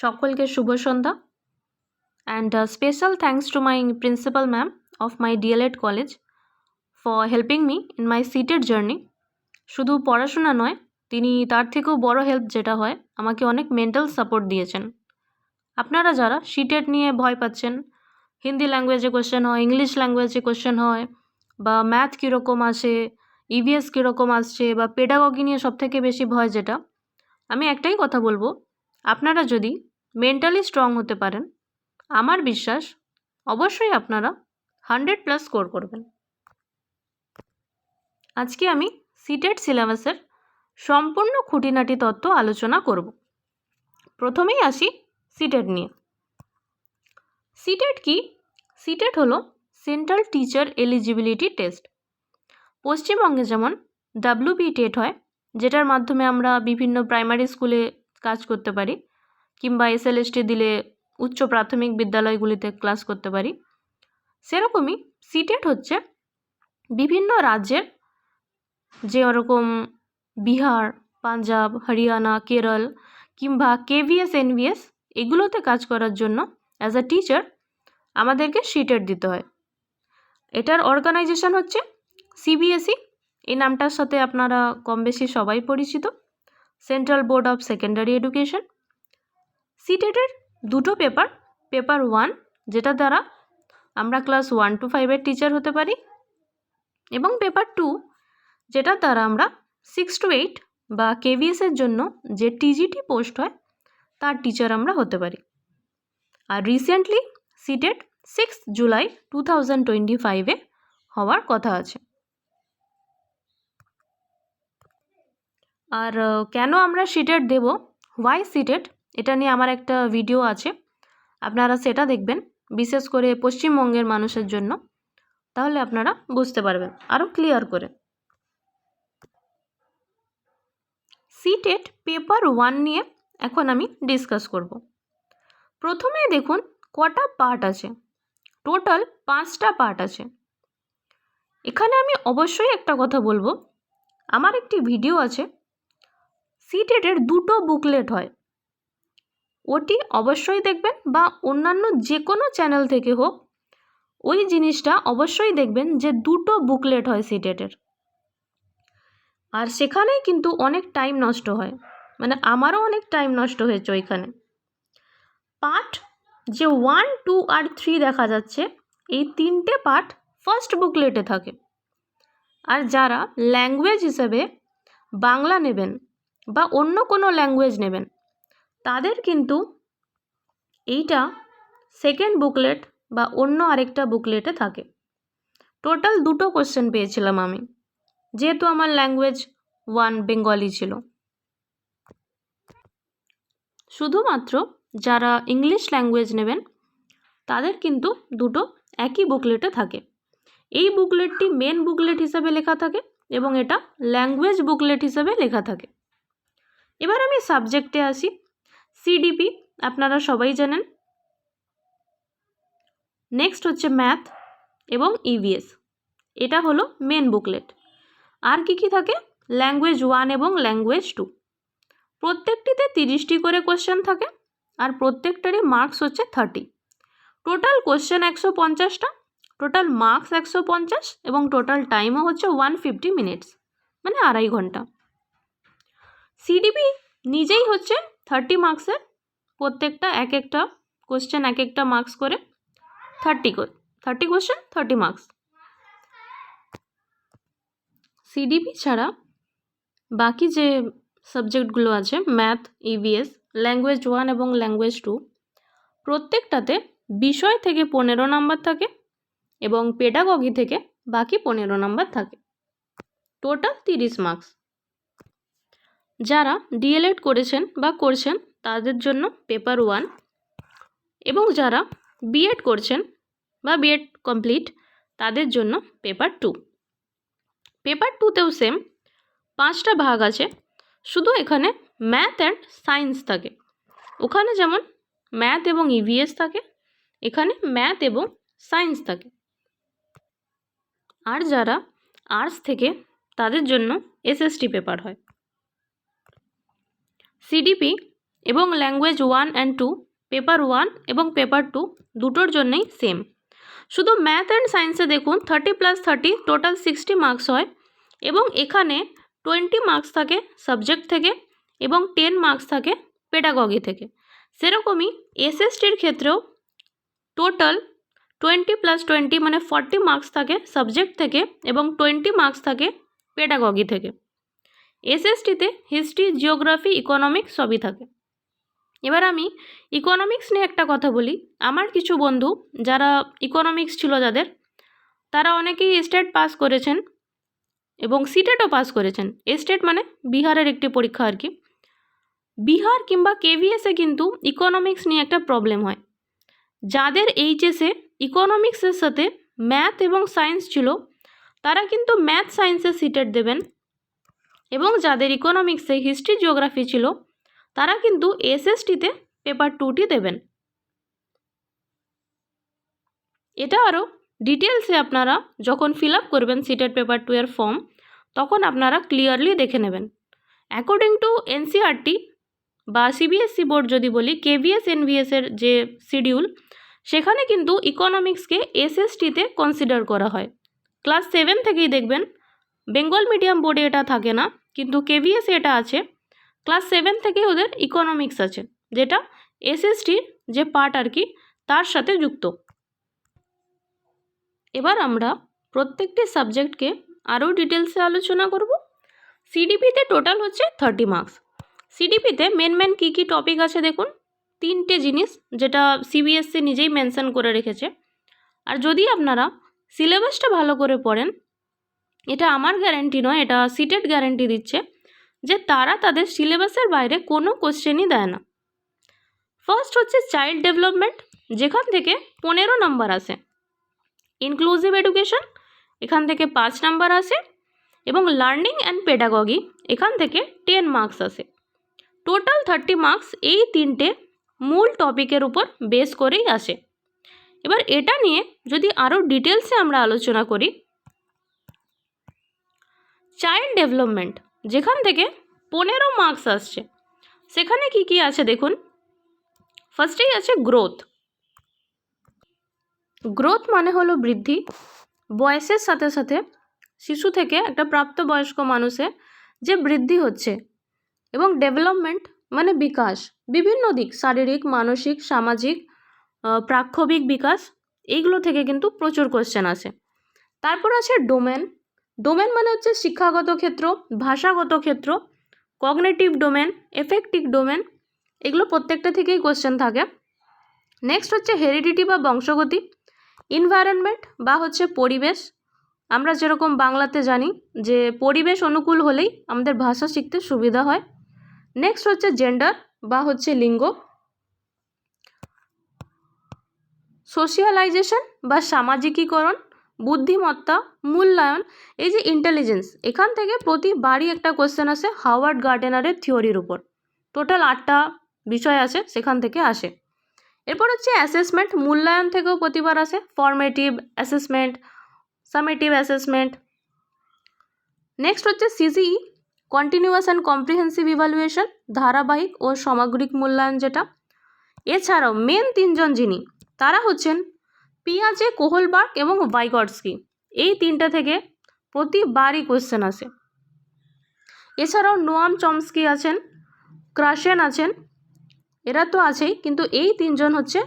সকলকে শুভ সন্ধ্যা and special thanks to my principal ma'am of my D El Ed college for helping me in my CTET journey শুধু পড়াশোনা নয়, তিনি তার থেকেও বড় হেল্প যেটা হয়, আমাকে অনেক মেন্টাল সাপোর্ট দিয়েছেন। আপনারা যারা সিটেড নিয়ে ভয় পাচ্ছেন, হিন্দি ল্যাঙ্গুয়েজে কোশ্চেন হয় ইংলিশ ল্যাঙ্গুয়েজে কোশ্চেন হয়, বা ম্যাথ কীরকম আসে ইভিএস কীরকম আসছে, বা পেডাগগি নিয়ে সবথেকে বেশি ভয় যেটা, আমি একটাই কথা বলব, আপনারা যদি মেন্টালি স্ট্রং হতে পারেন। আমার বিশ্বাস, অবশ্যই আপনারা হান্ড্রেড প্লাস স্কোর করবেন। আজকে আমি সিটেড সিলেবাসের সম্পূর্ণ খুঁটিনাটি তত্ত্ব আলোচনা করব। প্রথমেই আসি সিটেড নিয়ে। সিটেড কি? সিটেড হলো সেন্ট্রাল টিচার এলিজিবিলিটি টেস্ট পশ্চিমবঙ্গে যেমন ডাব্লিউবি টেট হয়, যেটার মাধ্যমে আমরা বিভিন্ন প্রাইমারি স্কুলে কাজ করতে পারি কিংবা এসএলএসটি দিলে উচ্চ প্রাথমিক বিদ্যালয়গুলিতে ক্লাস করতে পারি। সেরকমই সিটেট হচ্ছে বিভিন্ন রাজ্যের যে ওরকম বিহার, পাঞ্জাব, হরিয়ানা, কেরল কিংবা কেভিএস এনভিএস এগুলোতে কাজ করার জন্য অ্যাজ আ টিচার আমাদেরকে সিটেট দিতে হয়। এটার অর্গানাইজেশন হচ্ছে সিবিএসই এই নামটার সাথে আপনারা কম বেশি সবাই পরিচিত। Central board of secondary education সিটেটের দুটো পেপার পেপার ওয়ান যেটা দ্বারা আমরা ক্লাস ওয়ান টু ফাইভের টিচার হতে পারি, এবং পেপার টু যেটার দ্বারা আমরা সিক্স টু এইট বা কেভিএসের জন্য যে টিজিটি পোস্ট হয়, তার টিচার আমরা হতে পারি। আর recently CTET six July two thousand twenty ফাইভে হওয়ার কথা আছে। আর কেন আমরা সিটেট দেব? হোয়াই সিটেট এটা নিয়ে আমার একটা ভিডিও আছে। আপনারা সেটা দেখবেন, বিশেষ করে পশ্চিমবঙ্গের মানুষের জন্য। তাহলে আপনারা বুঝতে পারবেন। আরও ক্লিয়ার করে। সিটেট পেপার ওয়ান নিয়ে এখন আমি ডিসকাস করব। প্রথমে দেখুন, কটা পার্ট আছে? টোটাল পাঁচটা পার্ট আছে। এখানে আমি অবশ্যই একটা কথা বলব। আমার একটি ভিডিও আছে। সিটেটের দুটো বুকলেট হয়। ওটি অবশ্যই দেখবেন বা অন্যান্য যে কোনো চ্যানেল থেকে হোক। ওই জিনিসটা অবশ্যই দেখবেন যে দুটো বুকলেট হয় সিটেটের। আর সেখানেই কিন্তু অনেক টাইম নষ্ট হয়। মানে আমারও অনেক টাইম নষ্ট হয়েছে ওইখানে। পার্ট যে ওয়ান, টু আর থ্রি দেখা যাচ্ছে, এই তিনটে পার্ট ফার্স্ট বুকলেটে থাকে। আর যারা ল্যাঙ্গুয়েজ হিসেবে বাংলা নেবেন বা অন্য কোনো ল্যাঙ্গুয়েজ নেবেন তাদের কিন্তু এইটা সেকেন্ড বুকলেট বা অন্য আরেকটা বুকলেটে থাকে। টোটাল দুটো কোশ্চেন পেয়েছিলাম আমি, যেহেতু আমার ল্যাঙ্গুয়েজ ওয়ান বেঙ্গলি ছিল। শুধুমাত্র যারা ইংলিশ ল্যাঙ্গুয়েজ নেবেন, তাদের কিন্তু দুটো একই বুকলেটে থাকে। এই বুকলেটটি মেন বুকলেট হিসাবে লেখা থাকে এবং এটা ল্যাঙ্গুয়েজ বুকলেট হিসাবে লেখা থাকে। এবার আমি সাবজেক্টে আসি। সিডিপি আপনারা সবাই জানেন। নেক্সট হচ্ছে ম্যাথ এবং ইভিএস এটা হলো মেন বুকলেট আর কি কি থাকে? ল্যাঙ্গুয়েজ ওয়ান এবং ল্যাঙ্গুয়েজ টু প্রত্যেকটিতে তিরিশটি করে কোশ্চেন থাকে আর প্রত্যেকটারই মার্কস হচ্ছে থার্টি টোটাল কোশ্চেন একশো পঞ্চাশটা টোটাল মার্কস একশো পঞ্চাশ এবং টোটাল টাইমও হচ্ছে ওয়ান ফিফটি মিনিটস মানে আড়াই ঘণ্টা। সিডিপি নিজেই হচ্ছে থার্টি মার্কসের প্রত্যেকটা এক একটা কোশ্চেন এক একটা মার্কস করে thirty thirty question thirty marks CDP ছাড়া বাকি যে সাবজেক্টগুলো আছে ম্যাথ ইভিএস ল্যাঙ্গুয়েজ ওয়ান এবং ল্যাঙ্গুয়েজ টু প্রত্যেকটাতে বিষয় থেকে পনেরো নাম্বার থাকে এবং পেডাগগি থেকে বাকি পনেরো নাম্বার থাকে। টোটাল তিরিশ মার্কস যারা ডিএলএড করেছেন বা করছেন তাদের জন্য পেপার ওয়ান। এবং যারা বিএড করছেন বা বিএড কমপ্লিট তাদের জন্য পেপার টু। পেপার টুতেও সেম, পাঁচটা ভাগ আছে, শুধু এখানে ম্যাথ অ্যান্ড সায়েন্স থাকে। ওখানে যেমন ম্যাথ এবং ইভিএস থাকে, এখানে ম্যাথ এবং সায়েন্স থাকে। আর যারা আর্টস থেকে তাদের জন্য এসএসটি পেপার হয়। সিডিপি এবং language one and two paper one এবং পেপার টু দুটোর জন্যই সেম শুধু ম্যাথ অ্যান্ড সায়েন্সে দেখুন thirty plus thirty total sixty marks হয় এবং এখানে টোয়েন্টি মার্কস থাকে সাবজেক্ট থেকে এবং টেন মার্কস থাকে পেডাগগি থেকে। সেরকমই এসএসটির ক্ষেত্রেও টোটাল টোয়েন্টি প্লাস টোয়েন্টি মানে ফর্টি মার্কস থাকে সাবজেক্ট থেকে এবং টোয়েন্টি মার্কস থাকে পেডাগগি থেকে। এসএসটিতে হিস্ট্রি জিওগ্রাফি ইকোনমিক্স সবই থাকে। এবার আমি ইকোনমিক্স নিয়ে একটা কথা বলি। আমার কিছু বন্ধু যারা ইকোনমিক্স ছিল যাদের, তারা অনেকেই স্টেট পাস করেছেন এবং সিটেটও পাস করেছেন। স্টেট মানে বিহারের একটি পরীক্ষা আর কি। বিহার কিংবা কেভিএসে কিন্তু ইকোনমিক্স নিয়ে একটা প্রবলেম হয়। যাদের এইচএসে ইকোনমিক্সের সাথে ম্যাথ এবং সায়েন্স ছিল, তারা কিন্তু ম্যাথ সায়েন্সে সিটেট দেবেন। এবং যাদের ইকোনমিক্সে হিস্ট্রি জিওগ্রাফি ছিল, তারা কিন্তু এসএসটিতে পেপার টুটি দেবেন। এটা আরও ডিটেলসে আপনারা যখন ফিল আপ করবেন সিটেড পেপার টু এর ফর্ম তখন আপনারা ক্লিয়ারলি দেখে নেবেন। অ্যাকর্ডিং টু এনসিআরটি বা সিবিএসসি বোর্ড যদি বলি কেভিএস এনভিএসের যে শিডিউল সেখানে কিন্তু ইকোনমিক্সকে এসএসটিতে কনসিডার করা হয়। ক্লাস সেভেন থেকেই দেখবেন বেঙ্গল মিডিয়াম বোর্ডে এটা থাকে না। কিন্তু কেভিএস এটা আছে। ক্লাস সেভেন থেকেই ওদের ইকোনমিক্স আছে, যেটা এসএসটির যে পার্ট আর কি, তার সাথে যুক্ত। এবার আমরা প্রত্যেকটি সাবজেক্টকে আরও ডিটেলসে আলোচনা করব। সিডিপিতে টোটাল হচ্ছে থার্টি মার্কস সিডিপিতে মেন মেন কী কী টপিক আছে দেখুন। তিনটে জিনিস যেটা সিবিএসসি নিজেই মেনশন করে রেখেছে। আর যদি আপনারা সিলেবাসটা ভালো করে পড়েন এটা আমার গ্যারেন্টি নয়, এটা সিটেড গ্যারেন্টি দিচ্ছে যে তারা তাদের সিলেবাসের বাইরে কোনো কোশ্চেনই দেয় না। ফার্স্ট হচ্ছে চাইল্ড ডেভেলপমেন্ট যেখান থেকে পনেরো নাম্বার আসে। ইনক্লুসিভ এডুকেশন এখান থেকে পাঁচ নাম্বার আসে এবং লার্নিং অ্যান্ড পেডাগগি এখান থেকে টেন মার্কস আসে। টোটাল থার্টি মার্কস এই তিনটে মূল টপিকের উপর বেস করেই আসে। এবার এটা নিয়ে যদি আরও ডিটেলসে আমরা আলোচনা করি চাইল্ড ডেভেলপমেন্ট, যেখান থেকে পনেরো মার্কস আসছে। সেখানে কি কি আছে দেখুন? ফার্স্টেই আছে গ্রোথ। গ্রোথ মানে হলো বৃদ্ধি। বয়সের সাথে সাথে শিশু থেকে একটা প্রাপ্তবয়স্ক মানুষে যে বৃদ্ধি হচ্ছে এবং ডেভেলপমেন্ট মানে বিকাশ। বিভিন্ন দিক, শারীরিক, মানসিক, সামাজিক প্রাক্ষবিক বিকাশ, এইগুলো থেকে কিন্তু প্রচুর কোশ্চেন আসে। তারপর আছে ডোমেন। ডোমেন মানে হচ্ছে শিক্ষাগত ক্ষেত্র, ভাষাগত ক্ষেত্র কগনেটিভ ডোমেন এফেক্টিভ ডোমেন এগুলো প্রত্যেকটা থেকেই কোশ্চেন থাকে। নেক্সট হচ্ছে হেরিডিটি বা বংশগতি ইনভায়রনমেন্ট বা হচ্ছে পরিবেশ। আমরা যেরকম বাংলাতে জানি যে পরিবেশ অনুকূল হলেই আমাদের ভাষা শিখতে সুবিধা হয়। নেক্সট হচ্ছে জেন্ডার বা হচ্ছে লিঙ্গ। সোশিয়ালাইজেশন বা সামাজিকীকরণ বুদ্ধিমত্তা, মূল্যায়ন, এই যে ইন্টেলিজেন্স এখান থেকে প্রতিবারই একটা কোয়েশ্চেন আসে হাওয়ার্ড গার্ডেনারের থিওরির উপর। টোটাল আটটা বিষয় আছে, সেখান থেকে আসে। এরপর হচ্ছে অ্যাসেসমেন্ট মূল্যায়ন থেকেও প্রতিবার আসে। Formative assessment summative assessment next হচ্ছে CCE continuous and comprehensive evaluation ধারাবাহিক ও সামগ্রিক মূল্যায়ন যেটা। এছাড়াও মেন তিনজন যিনি, তারা হচ্ছেন পিয়াজে কোহলবার্গ এবং ভাইগটস্কি এই তিনটে থেকে প্রতিবারই কোয়েশ্চেন আসে। এছাড়াও নোয়াম চমস্কি আছেন ক্রাশেন আছেন, এরা তো আছেই, কিন্তু এই তিনজন হচ্ছে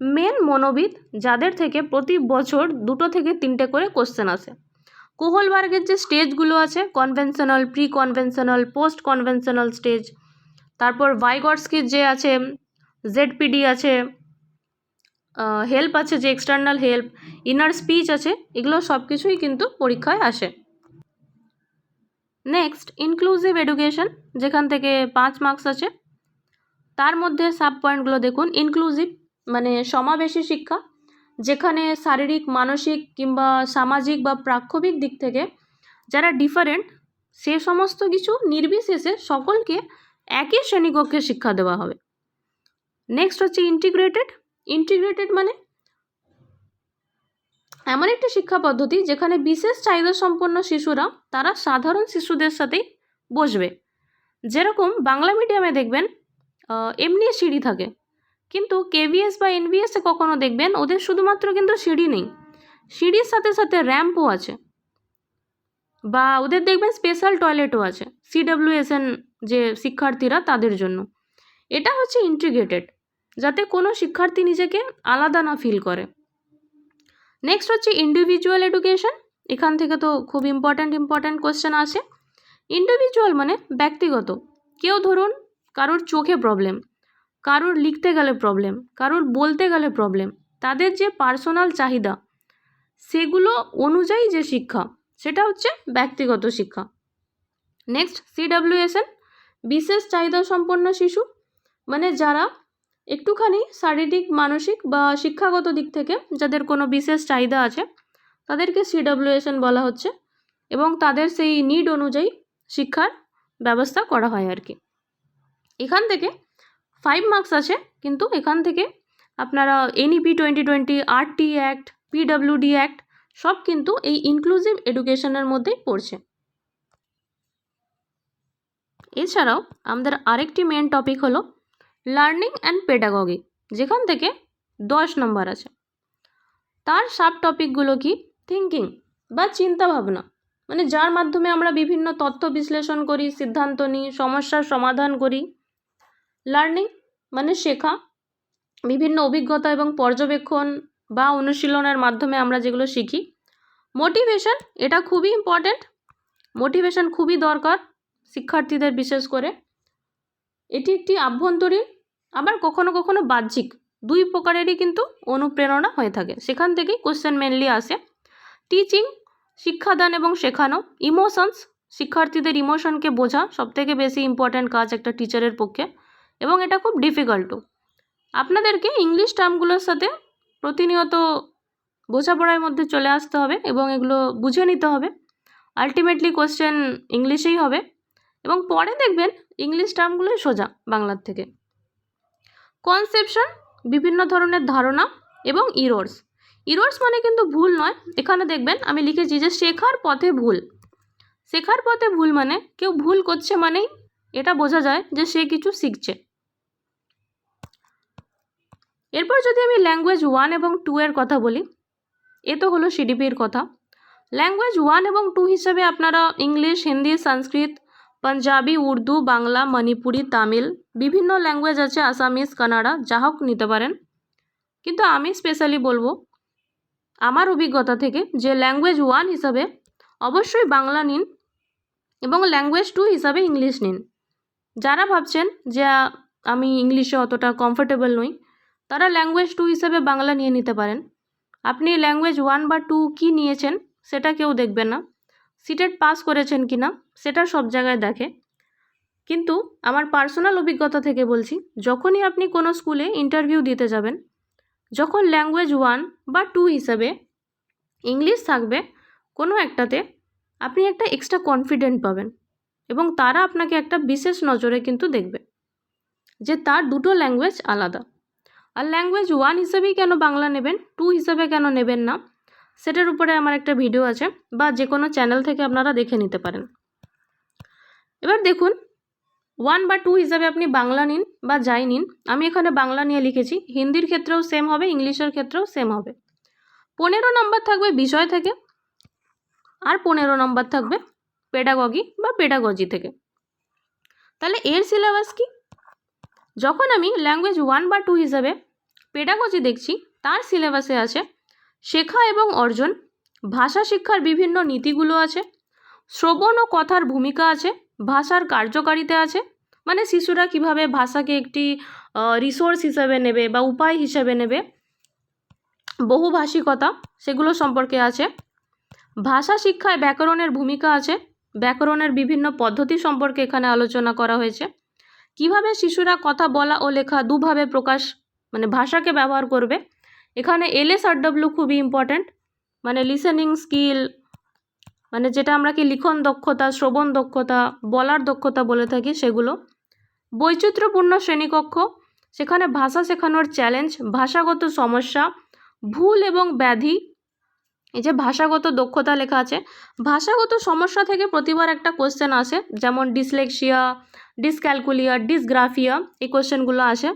মেন মনোবিদ, যাদের থেকে প্রতি বছর দুটো থেকে তিনটে করে কোশ্চেন আসে। কোহলবার্গের যে স্টেজগুলো আছে conventional pre conventional post conventional stage তারপর ভাইগটস্কির যে আছে জেডপিডি আছে হেল্প আছে, যে এক্সটার্নাল হেল্প ইনার স্পিচ আছে, এগুলো সব কিছুই কিন্তু পরীক্ষায় আসে। নেক্সট ইনক্লুসিভ এডুকেশন যেখান থেকে পাঁচ মার্কস আছে। তার মধ্যে সাব পয়েন্টগুলো দেখুন ইনক্লুসিভ মানে সমাবেশী শিক্ষা, যেখানে শারীরিক, মানসিক কিংবা সামাজিক বা প্রাক্ষবিক দিক থেকে যারা ডিফারেন্ট সে সমস্ত কিছু নির্বিশেষে সকলকে একই শ্রেণীকক্ষে শিক্ষা দেওয়া হবে। নেক্সট হচ্ছে ইন্টিগ্রেটেড ইন্টিগ্রেটেড মানে? এমন একটি শিক্ষা পদ্ধতি যেখানে বিশেষ চাহিদা সম্পন্ন শিশুরা, তারা সাধারণ শিশুদের সাথেই বসবে। যেরকম বাংলা মিডিয়ামে দেখবেন এমনি সিঁড়ি থাকে। কিন্তু কেভিএস বা এনভিএসে কখনো দেখবেন, ওদের শুধুমাত্র কিন্তু সিঁড়ি নেই। সিঁড়ির সাথে সাথে র্যাম্পও আছে। বা ওদের দেখবেন স্পেশাল টয়লেটও আছে। সিডাব্লিউএসএন যে শিক্ষার্থীরা তাদের জন্য। এটা হচ্ছে ইন্টিগ্রেটেড যাতে কোনো শিক্ষার্থী নিজেকে আলাদা না ফিল করে। নেক্সট হচ্ছে ইন্ডিভিজুয়াল এডুকেশন এখান থেকে তো খুব ইম্পর্ট্যান্ট ইম্পর্ট্যান্ট কোশ্চেন আসে। ইন্ডিভিজুয়াল মানে ব্যক্তিগত। কেউ ধরুন কারোর চোখে প্রবলেম কারোর লিখতে গেলে প্রবলেম কারোর বলতে গেলে প্রবলেম তাদের যে পার্সোনাল চাহিদা, সেগুলো অনুযায়ী যে শিক্ষা, সেটা হচ্ছে ব্যক্তিগত শিক্ষা। নেক্সট সিডাব্লিউএসএন বিশেষ চাহিদা সম্পন্ন শিশু মানে যারা একটুখানি শারীরিক, মানসিক বা শিক্ষাগত দিক থেকে যাদের কোনো বিশেষ চাহিদা আছে, তাদেরকে সিডাব্লিউএসএন বলা হচ্ছে এবং তাদের সেই নিড অনুযায়ী শিক্ষার ব্যবস্থা করা হয় আর কি। এখান থেকে ফাইভ মার্কস আছে, কিন্তু এখান থেকে আপনারা NEP twenty twenty RTE act PWD act সব কিন্তু এই ইনক্লুসিভ এডুকেশনের মধ্যেই পড়ছে। এছাড়াও আমাদের আরেকটি মেন টপিক হলো লার্নিং অ্যান্ড পেডাগগি, যেখান থেকে দশ নম্বর আছে। তার সাব টপিকগুলো কি? থিঙ্কিং বা চিন্তা ভাবনা মানে যার মাধ্যমে আমরা বিভিন্ন তথ্য বিশ্লেষণ করি, সিদ্ধান্ত নিই, সমস্যার সমাধান করি। লার্নিং মানে শেখা। বিভিন্ন অভিজ্ঞতা এবং পর্যবেক্ষণ বা অনুশীলনের মাধ্যমে আমরা যেগুলো শিখি। মোটিভেশন, এটা খুবই ইম্পর্ট্যান্ট মোটিভেশন খুবই দরকার শিক্ষার্থীদের বিশেষ করে। এটি একটি আভ্যন্তরীণ, আবার কখনো কখনো বাহ্যিক। দুই প্রকারেরই কিন্তু অনুপ্রেরণা হয়ে থাকে। সেখান থেকেই কোশ্চেন মেনলি আসে। টিচিং শিক্ষাদান এবং শেখানো। ইমোশনস শিক্ষার্থীদের ইমোশনকে বোঝা সবথেকে বেশি ইম্পর্ট্যান্ট কাজ একটা টিচারের পক্ষে, এবং এটা খুব ডিফিকাল্টও আপনাদেরকে ইংলিশ টার্মগুলোর সাথে প্রতিনিয়ত বোঝাপড়ার মধ্যে চলে আসতে হবে এবং এগুলো বুঝে নিতে হবে। আলটিমেটলি কোশ্চেন ইংলিশেই হবে। এবং পরে দেখবেন ইংলিশ টার্মগুলোই সোজা বাংলার থেকে। কনসেপশন, বিভিন্ন ধরনের ধারণা এবং ইরোর্স। ইরোর্স মানে কিন্তু ভুল নয়। এখানে দেখবেন, আমি লিখেছি যে শেখার পথে ভুল। শেখার পথে ভুল মানে কেউ ভুল করছে মানেই এটা বোঝা যায় যে সে কিছু শিখছে। এরপর যদি আমি ল্যাঙ্গুয়েজ ওয়ান এবং টু এর কথা বলি, এ তো হলো সিডিপির কথা। ল্যাঙ্গুয়েজ ওয়ান এবং টু হিসাবে আপনারা ইংলিশ, হিন্দি, সংস্কৃত পাঞ্জাবি, উর্দু, বাংলা, মণিপুরি, তামিল, বিভিন্ন ল্যাঙ্গুয়েজ আছে, আসামিজ, কানাডা, যা হোক নিতে পারেন। কিন্তু আমি স্পেশালি বলব, আমার অভিজ্ঞতা থেকে যে ল্যাঙ্গুয়েজ ওয়ান হিসাবে অবশ্যই বাংলা নিন এবং ল্যাঙ্গুয়েজ টু হিসাবে ইংলিশ নিন। যারা ভাবছেন যে আমি ইংলিশে অতটা কমফোর্টেবল নই, তারা ল্যাঙ্গুয়েজ টু হিসাবে বাংলা নিয়ে নিতে পারেন। আপনি ল্যাঙ্গুয়েজ ওয়ান বা টু কী নিয়েছেন, সেটা কেউ দেখবে না। সিটেট পাস করেছেন কি না সেটা সব জায়গায় দেখে। কিন্তু আমার পার্সোনাল অভিজ্ঞতা থেকে বলছি, যখনই আপনি কোনো স্কুলে ইন্টারভিউ দিতে যাবেন, যখন ল্যাঙ্গুয়েজ ওয়ান বা টু হিসাবে ইংলিশ থাকবে, কোনো একটাতে আপনি একটা এক্সট্রা কনফিডেন্ট পাবেন এবং তারা আপনাকে একটা বিশেষ নজরে কিন্তু দেখবে যে তার দুটো ল্যাঙ্গুয়েজ আলাদা। আর ল্যাঙ্গুয়েজ ওয়ান হিসেবেই কেন বাংলা নেবেন, টু হিসাবে কেন নেবেন না সেটার উপরে আমার একটা ভিডিও আছে বা যে কোনো চ্যানেল থেকে আপনারা দেখে নিতে পারেন। এবার দেখুন ওয়ান বা টু হিসাবে আপনি বাংলা নিন বা যাই নিন, আমি এখানে বাংলা নিয়ে লিখেছি, হিন্দির ক্ষেত্রেও সেম হবে, ইংলিশের ক্ষেত্রেও সেম হবে। পনেরো নম্বর থাকবে বিষয় থেকে, আর পনেরো নম্বর থাকবে পেডাগগি বা পেডাগজি থেকে। তাহলে এর সিলেবাস কি? যখন আমি ল্যাঙ্গুয়েজ ওয়ান বা টু হিসাবে পেডাগজি দেখছি, তার সিলেবাসে আছে শেখা এবং অর্জন, ভাষা শিক্ষার বিভিন্ন নীতিগুলো আছে, শ্রবণ ও কথার ভূমিকা আছে, ভাষার কার্যকারিতা আছে মানে শিশুরা কীভাবে ভাষাকে একটি রিসোর্স হিসাবে নেবে বা উপায় হিসাবে নেবে বহুভাষিকতা সেগুলো সম্পর্কে আছে, ভাষা শিক্ষায় ব্যাকরণের ভূমিকা আছে, ব্যাকরণের বিভিন্ন পদ্ধতি সম্পর্কে এখানে আলোচনা করা হয়েছে, কীভাবে শিশুরা কথা বলা ও লেখা দুভাবে প্রকাশ মানে ভাষাকে ব্যবহার করবে এখানে এলএস আর ডাব্লিউ খুবই ইম্পর্ট্যান্ট মানে লিসেনিং স্কিল মানে যেটা আমরা কি লিখন দক্ষতা, শ্রবণ দক্ষতা, বলার দক্ষতা বলে থাকি সেগুলো। বৈচিত্র্যপূর্ণ শ্রেণীকক্ষ, সেখানে ভাষা শেখানোর চ্যালেঞ্জ ভাষাগত সমস্যা, ভুল এবং ব্যাধি। এই যে ভাষাগত দক্ষতা লেখা আছে, ভাষাগত সমস্যা থেকে প্রতিবার একটা কোশ্চেন আসে, যেমন ডিসলেক্সিয়া ডিসক্যালকুলিয়া ডিসগ্রাফিয়া এই কোশ্চেনগুলো আসে।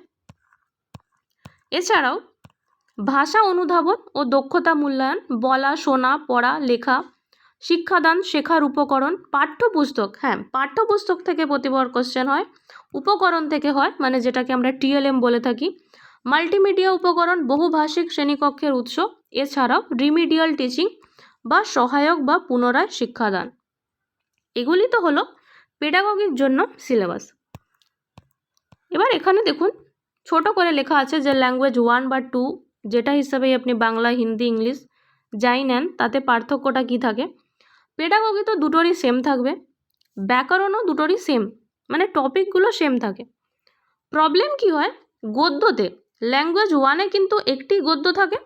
এছাড়াও ভাষা অনুধাবন ও দক্ষতা মূল্যায়ন, বলা, শোনা, পড়া, লেখা, শিক্ষাদান, শেখার উপকরণ, পাঠ্যপুস্তক হ্যাঁ পাঠ্যপুস্তক থেকে প্রতিবার কোশ্চেন হয়, উপকরণ থেকে হয় মানে যেটাকে আমরা টিএলএম বলে থাকি। মাল্টিমিডিয়া উপকরণ, বহুভাষিক শ্রেণীকক্ষের উৎস, এছাড়াও রিমিডিয়াল টিচিং বা সহায়ক বা পুনরায় শিক্ষাদান। এগুলি তো হলো পেডাগগির জন্য সিলেবাস এবার এখানে দেখুন, ছোট করে লেখা আছে যে ল্যাঙ্গুয়েজ ওয়ান বা টু যেটা হিসাবেই আপনি বাংলা, হিন্দি, ইংলিশ যাই নেন, তাতে পার্থক্যটা কী থাকে? পেডাগগি তো দুটোরই সেম থাকবে। ব্যাকরণও দুটোরই সেম মানে টপিকগুলো সেম থাকে। প্রবলেম কি হয়? গদ্যতে। ল্যাঙ্গুয়েজ ওয়ানে কিন্তু একটি গদ্য থাকে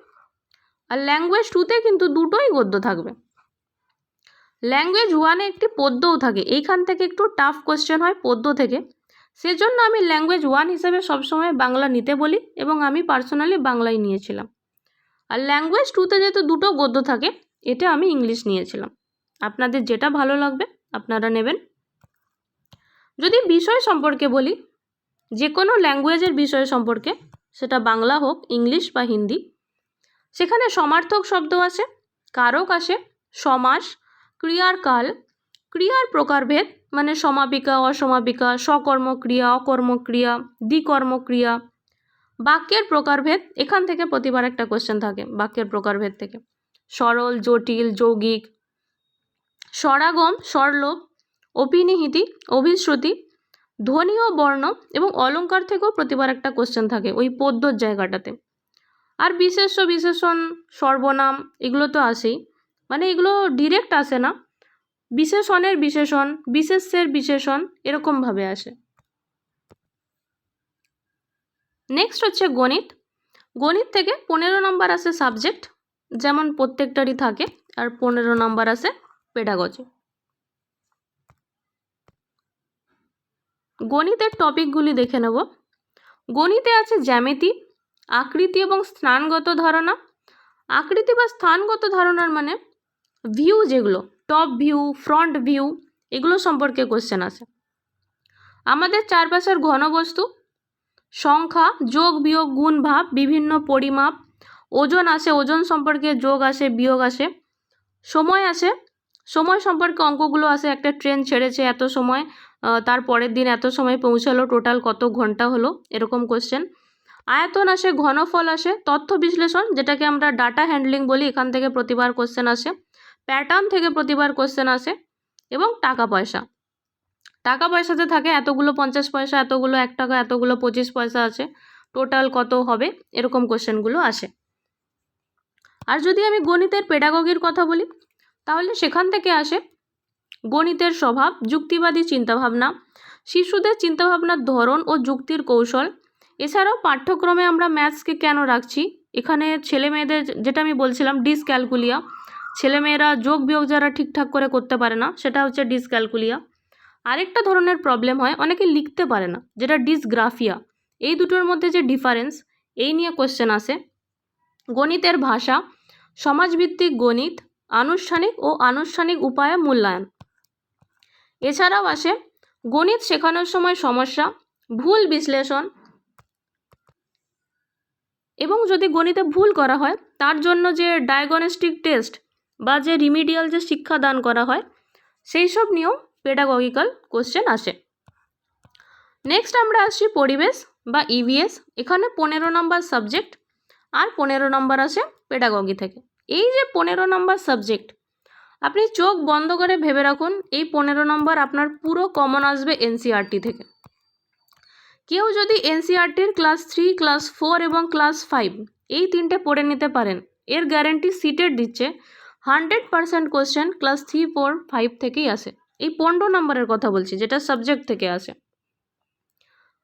আর ল্যাঙ্গুয়েজ টুতে কিন্তু দুটোই গদ্য থাকবে। ল্যাঙ্গুয়েজ ওয়ানে একটি পদ্যও থাকে। এইখান থেকে একটু টাফ কোশ্চেন হয় পদ্য থেকে। সেজন্য আমি ল্যাঙ্গুয়েজ ওয়ান হিসেবে সবসময় বাংলা নিতে বলি এবং আমি পার্সোনালি বাংলাই নিয়েছিলাম। আর ল্যাঙ্গুয়েজ টুতে যেহেতু দুটো গদ্য থাকে এটা আমি ইংলিশ নিয়েছিলাম। আপনাদের যেটা ভালো লাগবে, আপনারা নেবেন। যদি বিষয় সম্পর্কে বলি, যে কোনো ল্যাঙ্গুয়েজের বিষয় সম্পর্কে, সেটা বাংলা হোক, ইংলিশ বা হিন্দি, সেখানে সমার্থক শব্দ আসে, কারক আসে, সমাস, ক্রিয়ার কাল ক্রিয়ার প্রকারভেদ মানে সমাপিকা, অসমাপিকা সকর্মক্রিয়া অকর্মক্রিয়া, দ্বিকর্মক্রিয়া। বাক্যের প্রকারভেদ, এখান থেকে প্রতিবার একটা কোশ্চেন থাকে, বাক্যের প্রকারভেদ থেকে। সরল, জটিল, যৌগিক। স্বরাগম স্বরলোপ অপিনিহিতি, অভিশ্রুতি, ধ্বনি ও বর্ণ এবং অলঙ্কার থেকেও প্রতিবার একটা কোশ্চেন থাকে, ওই পদ্যর জায়গাটাতে। আর বিশেষ্য, বিশেষণ, সর্বনাম, এগুলো তো আসেই। মানে এগুলো ডিরেক্ট আসে না। বিশেষণের বিশেষণ, বিশেষ্যের বিশেষণ এরকমভাবে আসে। নেক্সট হচ্ছে গণিত। গণিত থেকে পনেরো নম্বর আসে সাবজেক্ট যেমন প্রত্যেকটারই থাকে, আর পনেরো নম্বর আসে পেডাগজি গণিতের টপিকগুলি দেখে নেব। গণিতে আছে জ্যামিতি, আকৃতি এবং স্থানগত ধারণা। আকৃতি বা স্থানগত ধারণার মানে ভিউ যেগুলো টপ ভিউ ফ্রন্ট ভিউ এগুলো সম্পর্কে কোশ্চেন আছে। আমাদের চারপাশের ঘনবস্তু সংখ্যা, যোগ, বিয়োগ, গুণ, ভাব, বিভিন্ন পরিমাপ, ওজন আসে, ওজন সম্পর্কে যোগ আসে, বিয়োগ আসে, সময় আসে, সময় সম্পর্কে অঙ্কগুলো আসে, একটা ট্রেন ছেড়েছে, এত সময় তার পরের দিন এত সময় পৌঁছালো টোটাল কত ঘণ্টা হলো, এরকম কোশ্চেন আয়তন আসে, ঘনফল আসে, তথ্য বিশ্লেষণ, যেটাকে আমরা ডাটা হ্যান্ডলিং বলি, এখান থেকে প্রতিবার কোশ্চেন আসে। প্যাটার্ন থেকে প্রতিবার কোশ্চেন আসে এবং টাকা পয়সা। টাকা পয়সাতে থাকে এতগুলো পঞ্চাশ পয়সা, এতগুলো এক টাকা, এতগুলো পঁচিশ পয়সা আছে। টোটাল কত হবে? এরকম কোশ্চেনগুলো আসে। আর যদি আমি গণিতের পেডাগগির কথা বলি, তাহলে সেখান থেকে আসে গণিতের স্বভাব, যুক্তিবাদী চিন্তাভাবনা, শিশুদের চিন্তাভাবনার ধরন ও যুক্তির কৌশল। এছাড়াও পাঠ্যক্রমে আমরা ম্যাথসকে কেন রাখছি? এখানে ছেলে মেয়েদের যেটা আমি বলছিলাম ডিসক্যালকুলিয়া ছেলেমেয়েরা যোগ বিয়োগ যারা ঠিকঠাক করে করতে পারে না, সেটা হচ্ছে ডিসক্যালকুলিয়া আরেকটা ধরনের প্রবলেম হয়, অনেকে লিখতে পারে না, যেটা ডিসগ্রাফিয়া এই দুটোর মধ্যে যে ডিফারেন্স এই নিয়ে কোশ্চেন আসে। গণিতের ভাষা, সমাজভিত্তিক গণিত, আনুষ্ঠানিক ও আনুষ্ঠানিক উপায়ে মূল্যায়ন। এছাড়াও আসে, গণিত শেখানোর সময় সমস্যা, ভুল বিশ্লেষণ এবং যদি গণিতে ভুল করা হয়, তার জন্য যে ডায়াগনস্টিক টেস্ট বা যে রিমিডিয়াল যে শিক্ষা দান করা হয়, সেই সব নিয়েও পেডাগগিক্যাল কোশ্চেন আসে। নেক্সট আমরা আসছি পরিবেশ বা ইভিএস এখানে পনেরো নম্বর সাবজেক্ট আর পনেরো নম্বর আসে পেডাগগি থেকে। এই যে পনেরো নম্বর সাবজেক্ট আপনি চোখ বন্ধ করে ভেবে রাখুন, এই পনেরো নম্বর আপনার পুরো কমন আসবে এনসিআরটি থেকে। কেউ যদি এনসিআরটির ক্লাস থ্রি ক্লাস ফোর এবং ক্লাস ফাইভ এই তিনটে পড়ে নিতে পারেন, এর গ্যারেন্টি সিটের দিচ্ছে hundred percent question class three, four, five থেকেই আসে। এই পনেরো নম্বরের কথা বলছি, যেটা সাবজেক্ট থেকে আসে।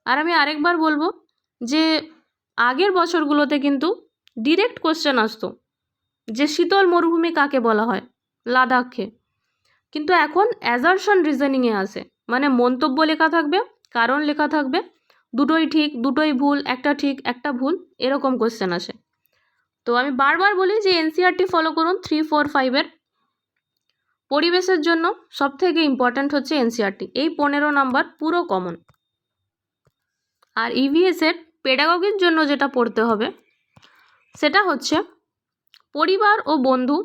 আর আমি আরেকবার বলব যে আগের বছরগুলোতে কিন্তু ডিরেক্ট কোশ্চেন আসতো যে শীতল মরুভূমি কাকে বলা হয়? লাদাখে। কিন্তু এখন অ্যাজারশন রিজনিংয়ে আসে। মানে মন্তব্য লেখা থাকবে, কারণ লেখা থাকবে, দুটোই ঠিক, দুটোই ভুল, একটা ঠিক, একটা ভুল, এরকম কোশ্চেন আসে। তো আমি বারবার বলি যে এনসিআরটি ফলো করুন থ্রি ফোর ফাইভের পরিবেশের জন্য সবথেকে ইম্পর্ট্যান্ট হচ্ছে এনসিআরটি এই পনেরো নাম্বার পুরো কমন আর ইভিএসের পেডাগগির জন্য যেটা পড়তে হবে, সেটা হচ্ছে পরিবার ও বন্ধু,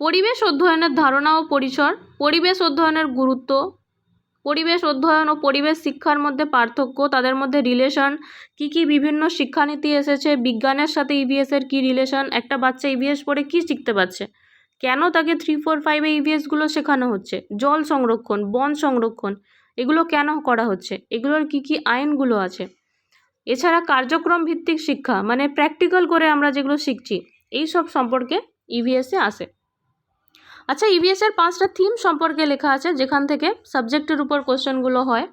পরিবেশ অধ্যয়নের ধারণা ও পরিসর, পরিবেশ অধ্যয়নের গুরুত্ব পরিবেশ অধ্যয়ন ও পরিবেশ শিক্ষার মধ্যে পার্থক্য, তাদের মধ্যে রিলেশন কি কি বিভিন্ন শিক্ষানীতি এসেছে, বিজ্ঞানের সাথে ইভিএসের কী রিলেশন একটা বাচ্চা ইভিএস পড়ে কী শিখতে পারছে? কেন তাকে থ্রি ফোর ফাইভে ইভিএসগুলো শেখানো হচ্ছে? জল সংরক্ষণ, বন সংরক্ষণ, এগুলো কেন করা হচ্ছে? এগুলোর কি কি আইনগুলো আছে? এছাড়া কার্যক্রম ভিত্তিক শিক্ষা মানে প্র্যাকটিক্যাল করে আমরা যেগুলো শিখছি এই সব সম্পর্কে ইভিএসে আসে। আচ্ছা ইভিএসের পাঁচটা থিম সম্পর্কে লেখা আছে, যেখান থেকে সাবজেক্টের উপর কোশ্চেনগুলো হয়।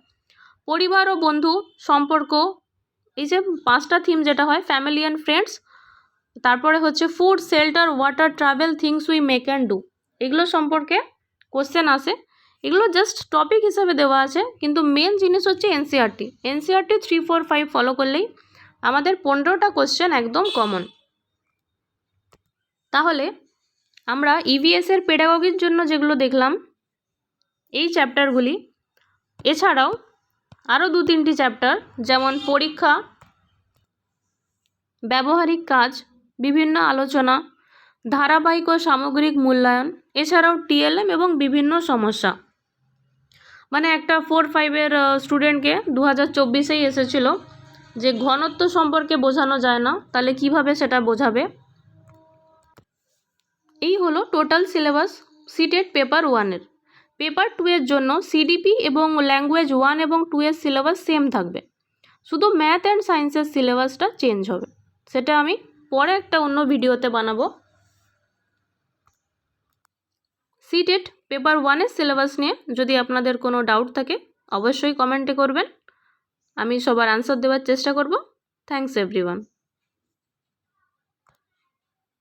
পরিবার ও বন্ধু, সম্পর্ক, এই যে পাঁচটা থিম যেটা হয় ফ্যামিলি অ্যান্ড ফ্রেন্ডস তারপরে হচ্ছে food shelter water travel things we make and do এগুলো সম্পর্কে কোশ্চেন আসে। এগুলো জাস্ট টপিক হিসেবে দেওয়া আছে, কিন্তু মেন জিনিস হচ্ছে NCERT NCERT three four five follow করলেই আমাদের পনেরোটা কোশ্চেন একদম কমন তাহলে আমরা ইভিএসের পেডাগগির জন্য যেগুলো দেখলাম, এই চ্যাপ্টারগুলি এছাড়াও আরও দু তিনটি চ্যাপ্টার যেমন পরীক্ষা, ব্যবহারিক কাজ, বিভিন্ন আলোচনা, ধারাবাহিক ও সামগ্রিক মূল্যায়ন, এছাড়াও টিএলএম এবং বিভিন্ন সমস্যা। মানে একটা ফোর ফাইভের স্টুডেন্টকে দু হাজার চব্বিশেই এসেছিল যে ঘনত্ব সম্পর্কে বোঝানো যায় না, তাহলে কীভাবে সেটা বোঝাবে? এই হলো টোটাল সিলেবাস সিটেড পেপার ওয়ানের পেপার টু এর জন্য সিডিপি এবং ল্যাঙ্গুয়েজ ওয়ান এবং টু এর সিলেবাস সেম থাকবে। শুধু ম্যাথ অ্যান্ড সায়েন্সের সিলেবাসটা চেঞ্জ হবে। সেটা আমি পরে একটা অন্য ভিডিওতে বানাবো। সিটেড পেপার ওয়ানের সিলেবাস নিয়ে যদি আপনাদের কোনো ডাউট থাকে, অবশ্যই কমেন্টে করবেন। আমি সবার আনসার দেওয়ার চেষ্টা করব। Thanks everyone